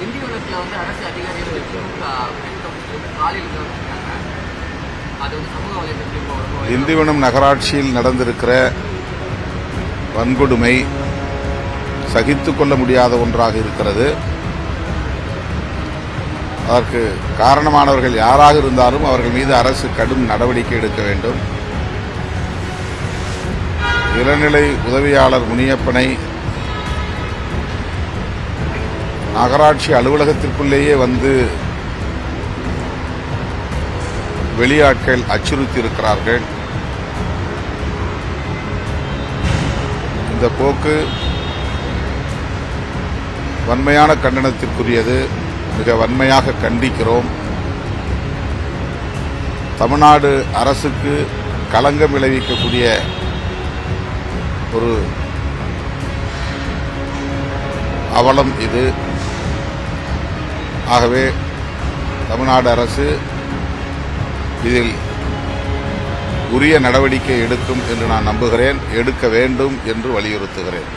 திண்டிவனத்தில் வந்து அரசு அதிகாரிகள் திமுக காலையில் அது வந்து சமூக வலைதளத்தில் நகராட்சியில் நடந்திருக்கிற வன்கொடுமை சகித்து கொள்ள முடியாத ஒன்றாக இருக்கிறது. அதற்கு காரணமானவர்கள் யாராக இருந்தாலும் அவர்கள் மீது அரசு கடும் நடவடிக்கை எடுக்க வேண்டும். இளநிலை உதவியாளர் முனியப்பனை நகராட்சி அலுவலகத்திற்குள்ளேயே வந்து வெளியாட்கள் அச்சுறுத்தி இருக்கிறார்கள் இந்த போக்கு வன்மையான கண்டனத்திற்குரியது. மிக வன்மையாக கண்டிக்கிறோம். தமிழ்நாடு அரசுக்கு களங்கம் விளைவிக்கக்கூடிய ஒரு அவலம் இது. ஆகவே தமிழ்நாடு அரசு இதில் உரிய நடவடிக்கை எடுக்கும் என்று நான் நம்புகிறேன். எடுக்க வேண்டும் என்று வலியுறுத்துகிறேன்.